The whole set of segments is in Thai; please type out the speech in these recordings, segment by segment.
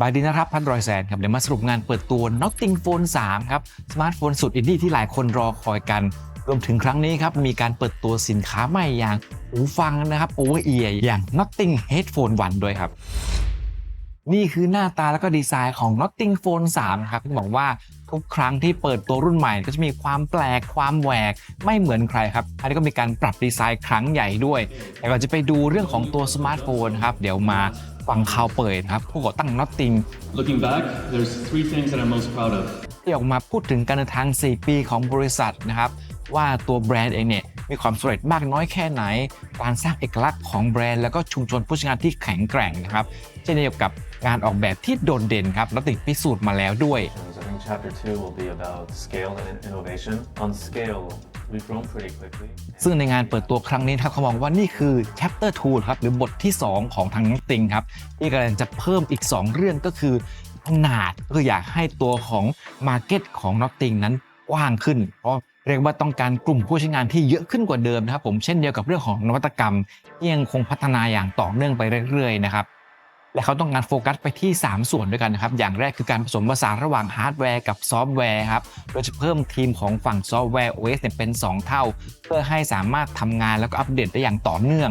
บายดีนะครับพันรอยแสนครับเดี๋ยวมาสรุปงานเปิดตัว Notting Phone 3 ครับสมาร์ทโฟนสุดอินดี้ที่หลายคนรอคอยกัน รวมถึงครั้งนี้ครับ มีการเปิดตัวสินค้าใหม่อย่างหูฟังนะครับโอเวอร์เอียอย่าง Notting Headphone 1 ด้วยครับนี่คือหน้าตาแล้วก็ดีไซน์ของ Notting Phone 3ครับที่บอกว่าทุกครั้งที่เปิดตัวรุ่นใหม่ก็จะมีความแปลกความแหวกไม่เหมือนใครครับ อันนี้ก็มีการปรับดีไซน์ครั้งใหญ่ด้วย แต่ก่อนจะไปดูเรื่องของตัวสมาร์ทโฟนครับ เดี๋ยวมา ฟังข่าวเปิดครับผู้ก่อตั้ง Notting Looking back, there's three things that I'm most proud of. ที่ออกมาพูดถึงการเดินทาง 4 ปีของบริษัทนะครับว่าตัวแบรนด์เองเนี่ยมีความสำเร็จมากน้อยแค่ไหน การสร้างเอกลักษณ์ของแบรนด์แล้วก็ชุมชนผู้ใช้งานที่แข็งแกร่งนะครับเช่นเดียวกับการออกแบบที่โดดเด่นครับและติดพิสูจน์มาแล้วด้วย I think chapter two will be about scale and innovation. On scale, ซึ่งในงานเปิดตัวครั้งนี้ครับเขามองว่านี่คือ chapter 2ครับหรือบทที่ 2 ของทางน้องติงครับที่กำลังจะเพิ่มอีก 2 เรื่องก็คือขนาดก็คืออยากให้ตัวของ Market ของน้องติงนั้นกว้างขึ้น เพราะเรียกว่าต้องการกลุ่มผู้ใช้งานที่เยอะขึ้นกว่าเดิมนะครับผมเช่นเดียวกับเรื่องของนวัตกรรมที่ยังคงพัฒนาอย่างต่อเนื่องไปเรื่อยๆนะครับ และเขาต้องการโฟกัสไปที่ 3 ส่วนด้วยกันนะครับ อย่างแรกคือการผสมผสานระหว่างฮาร์ดแวร์กับซอฟต์แวร์ครับ โดยจะเพิ่มทีมของฝั่งซอฟต์แวร์ OS เนี่ยเป็น 2 เท่า เพื่อให้สามารถทำงานแล้วก็อัปเดตได้อย่างต่อเนื่อง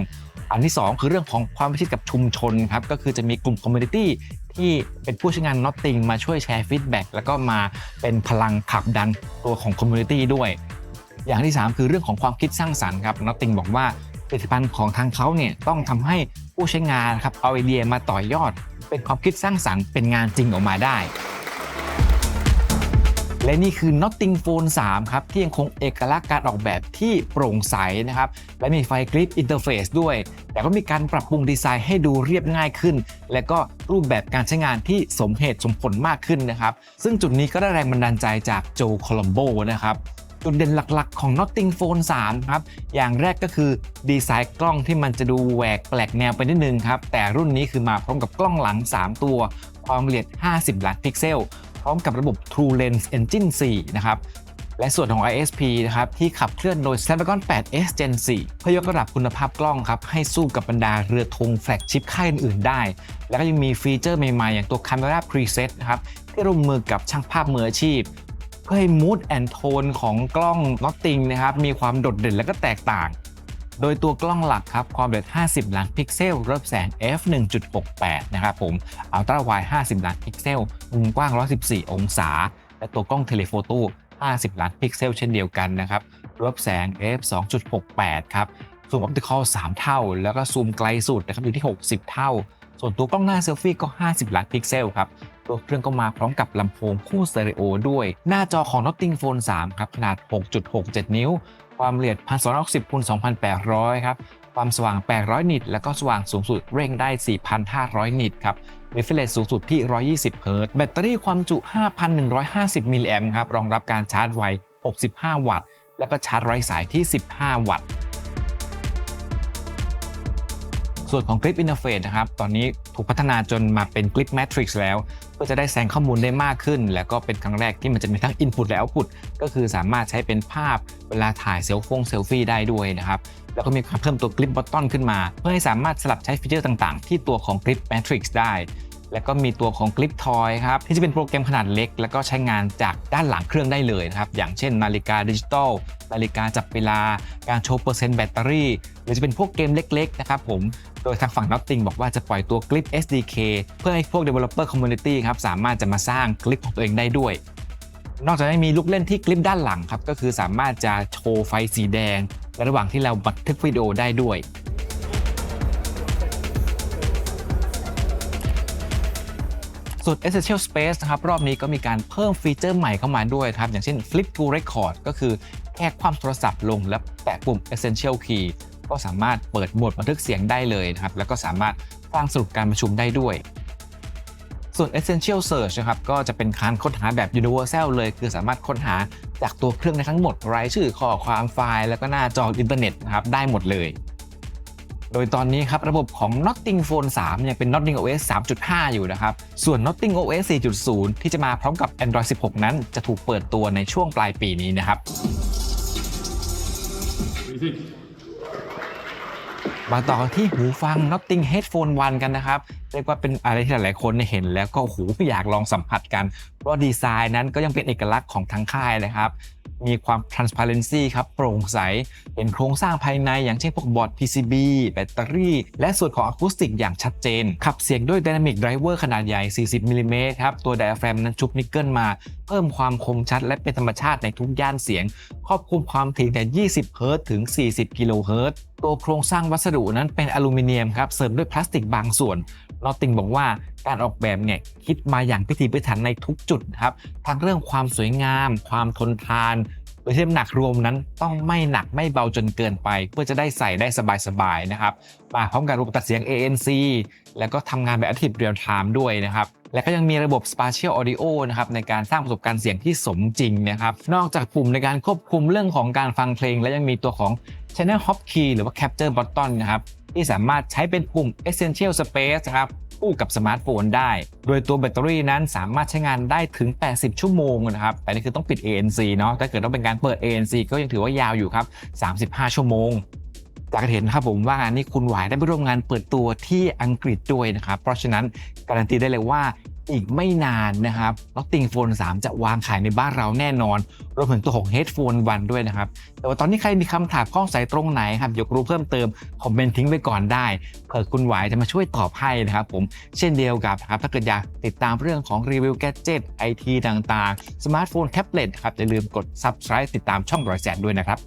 อันที่ 2 คือเรื่องของความพิชิตกับชุมชนครับ ก็คือจะมีกลุ่มคอมมูนิตี้ที่เป็นผู้ใช้งาน Notting มาช่วยแชร์ฟีดแบ็กแล้วก็มาเป็นพลังผลักดันตัวของคอมมูนิตี้ด้วย อย่างที่ 3 คือเรื่องของความคิดสร้างสรรค์ครับน็อตติงบอกว่า ผลิตภัณฑ์ของทางเขาเนี่ยต้องทำให้ผู้ใช้งานครับเอาไอเดียมาต่อยอด เป็นความคิดสร้างสรรค์เป็นงานจริงออกมาได้ และนี่คือ Notting Phone 3 ครับ ที่ยังคงเอกลักษณ์การออกแบบที่โปร่งใสนะครับ และมีไฟกริปอินเทอร์เฟซด้วย แต่ก็มีการปรับปรุงดีไซน์ให้ดูเรียบง่ายขึ้น และก็รูปแบบการใช้งานที่สมเหตุสมผลมากขึ้นนะครับ ซึ่งจุดนี้ก็ได้แรงบันดาลใจจากโจโคลัมโบนะครับ จุดเด่นหลักๆ ของ Notting Phone 3 ครับ อย่างแรกก็คือดีไซน์กล้องที่มันจะดูแหวกแปลกแนวไปนิดนึงครับ แต่รุ่นนี้คือมาพร้อมกับกล้องหลัง 3 ตัว ความละเอียด 50 ล้านพิกเซล พร้อมกับระบบ True Lens Engine 4 นะครับและส่วนของ ISP นะครับ ที่ขับเคลื่อนโดย Snapdragon 8 S Gen 4 เพื่อยกระดับคุณภาพกล้องครับ ให้สู้กับบรรดาเรือธงแฟลกชิปค่ายอื่นๆได้ แล้วก็ยังมีฟีเจอร์ใหม่ๆ อย่างตัว Camera Preset นะครับ ที่ร่วมมือกับช่างภาพมืออาชีพ พื่อให้ mood and tone ของกล้อง Notting นะครับมีความโดดเด่นและก็แตกต่าง โดยตัวกล้องหลักครับความละเอียด 50 ล้านพิกเซลรับแสง f 1.68 นะครับผมอัลตร้าไว50 ล้านพิกเซลมุมกว้าง 114 องศา และตัวกล้องเทเลโฟโต้50 ล้านพิกเซลเช่นเดียวกันนะครับรับแสง f 2.68 ครับซูมออปติคอล3เท่า แล้วก็ซูมไกลสุดนะครับอยู่ที่ 60 เท่า ส่วนตัวกล้องหน้าเซลฟี่ก็ 50 ล้านพิกเซลครับ ตัวเครื่องก็มาพร้อมกับลำโพงคู่สเตอริโอด้วย หน้าจอของ Notting Phone 3 ครับ ขนาด 6.67 นิ้ว ความละเอียด 1260คูณ2800 ครับ ความสว่าง 800 นิต แล้วก็สว่างสูงสุดเร่งได้ 4,500 นิตครับ refresh สูงสุดที่ 120 เฮิรต์แบตเตอรี่ความจุ 5,150 มิลลิแอมป์ครับ รองรับการชาร์จไว 65 วัตต์ แล้วก็ชาร์จไร้สายที่ 15 วัตต์ส่วนของ Clip Interface นะครับ ตอนนี้ถูกพัฒนาจนมาเป็น Clip Matrix แล้ว พื่อจะได้แสงข้อมูลได้มากขึ้น แล้วก็เป็นครั้งแรกที่มันจะมีทั้ง Input และ Output ก็คือสามารถใช้เป็นภาพเวลาถ่ายเซลฟงเซลฟี่ได้ด้วยนะครับแล้วก็มีการเพิ่มตัว Clip Button ขึ้นมา เพื่อให้สามารถสลับใช้ฟีเจอร์ต่างๆ ที่ตัวของคลิปแมทริกซ์ได้ แล้วก็มีตัวของ Clip Toy ครับที่จะเป็นโปรแกรมขนาดเล็ก แล้วก็ใช้งานจากด้านหลังเครื่องได้เลยนะครับอย่างเช่น นาฬิกาดิจิตอลนาฬิกาจับเวลา การโชว์เปอร์เซ็นต์แบตเตอรี่ หรือจะเป็นพวกเกมเล็กๆนะครับผมโดยทางฝั่ง Notting บอกว่าจะปล่อยตัวคลิป SDK เพื่อให้พวก Developer Community ครับสามารถจะมาสร้างคลิปของตัวเองได้ด้วย นอกจากนี้มีลูกเล่นที่คลิปด้านหลังครับก็คือสามารถจะโชว์ไฟสีแดงในระหว่างที่เราบันทึกวิดีโอได้ด้วย ส่วน Essential Space นะครับรอบนี้ก็มีการเพิ่มฟีเจอร์ใหม่เข้ามาด้วยครับอย่างเช่น Flip to Record ก็คือแค่ความโทรศัพท์ลงแล้วแตะปุ่ม Essential Key ก็สามารถเปิดโหมดบันทึกเสียงได้เลยนะครับแล้วก็สามารถฟังสรุปการประชุมได้ด้วย ส่วน Essential Search นะครับก็จะเป็นการค้นหาแบบ Universal เลย คือสามารถค้นหาจากตัวเครื่องในทั้งหมดรายชื่อข้อความไฟล์ แล้วก็หน้าจออินเทอร์เน็ตนะครับได้หมดเลย โดยตอนนี้ครับระบบของ Notting Phone 3ยังเป็น Notting OS 3.5 อยู่นะครับ ส่วน Notting OS 4.0 ที่จะมาพร้อมกับ Android 16 นั้น จะถูกเปิดตัวในช่วงปลายปีนี้นะครับ What do you think? มาต่อกันที่หูฟัง Notting Headphone 1 กันนะครับเรียกว่าเป็นอะไรที่หลายๆคนเห็น แล้วก็โอ้โหอยากลองสัมผัสกัน เพราะดีไซน์นั้นก็ยังเป็นเอกลักษณ์ของทั้งค่ายนะครับ มีความ transparency ครับ โปร่งใส เห็นโครงสร้างภายในอย่างเช่นพวกบอร์ด PCB แบตเตอรี่ และส่วนของอะคูสติกอย่างชัดเจน ขับเสียงด้วย Dynamic Driver ขนาดใหญ่ 40มิลลิเมตรครับ ตัว diaphragm นั้นชุบนิกเกิลมา เพิ่มความคมชัดและเป็นธรรมชาติในทุกย่านเสียง ครอบคลุมความถี่แต่ 20 เฮิรตซ์ถึง 40 กิโลเฮิรตซ์ตัวโครงสร้างวัสดุนั้นเป็นอลูมิเนียมครับเสริมด้วยพลาสติกบางส่วนลอตติงบอกว่าการออกแบบเนี่ยคิดมาอย่างพิถีพิถันในทุกจุดครับทั้งเรื่องความสวยงาม ความทนทานโดยที่น้ำหนักรวมนั้นต้องไม่หนักไม่เบาจนเกินไป เพื่อจะได้ใส่ได้สบายๆนะครับมาพร้อมกับระบบตัดเสียง ANC แล้วก็ทำงานแบบ Active Real Time ด้วยนะครับและก็ยังมีระบบ Spatial Audio นะครับในการสร้างประสบการณ์เสียงที่สมจริงนะครับนอกจากปุ่มในการควบคุมเรื่องของการฟังเพลง และยังมีตัวของ Channel Hop Key หรือว่า Capture Button นะครับ ที่สามารถใช้เป็นปุ่ม Essential Space ครับคู่กับสมาร์ทโฟนได้ โดยตัวแบตเตอรี่นั้นสามารถใช้งานได้ถึง 80 ชั่วโมงนะครับ แต่นี่คือต้องปิด ANC เนาะ ถ้าเกิดต้องเป็นการเปิด ANC ก็ยังถือว่ายาวอยู่ครับ 35 ชั่วโมง จากเห็นครับผมว่างานนี้คุณหวายได้ไปร่วมงานเปิดตัวที่อังกฤษด้วยนะครับ เพราะฉะนั้นการันตีได้เลยว่า อีกไม่นานนะครับล็อตติงโฟน 3 จะวางขายในบ้านเราแน่นอน รวมถึงตัวของ Headphone 1 ด้วยนะครับ แต่ว่าตอนนี้ใครมีคำถามข้องใสตรงไหนครับอยากรู้เพิ่มเติม คอมเมนต์ทิ้งไว้ก่อนได้ เผื่อคุณหวายจะมาช่วยตอบให้นะครับผม เช่นเดียวกับครับถ้าเกิดอยากติดตามเรื่องของรีวิวแกจิตไอทีต่างๆ สมาร์ทโฟนแท็บเล็ตครับอย่าลืมกด subscribe ติดตามช่องรอยแสนด้วยนะครับ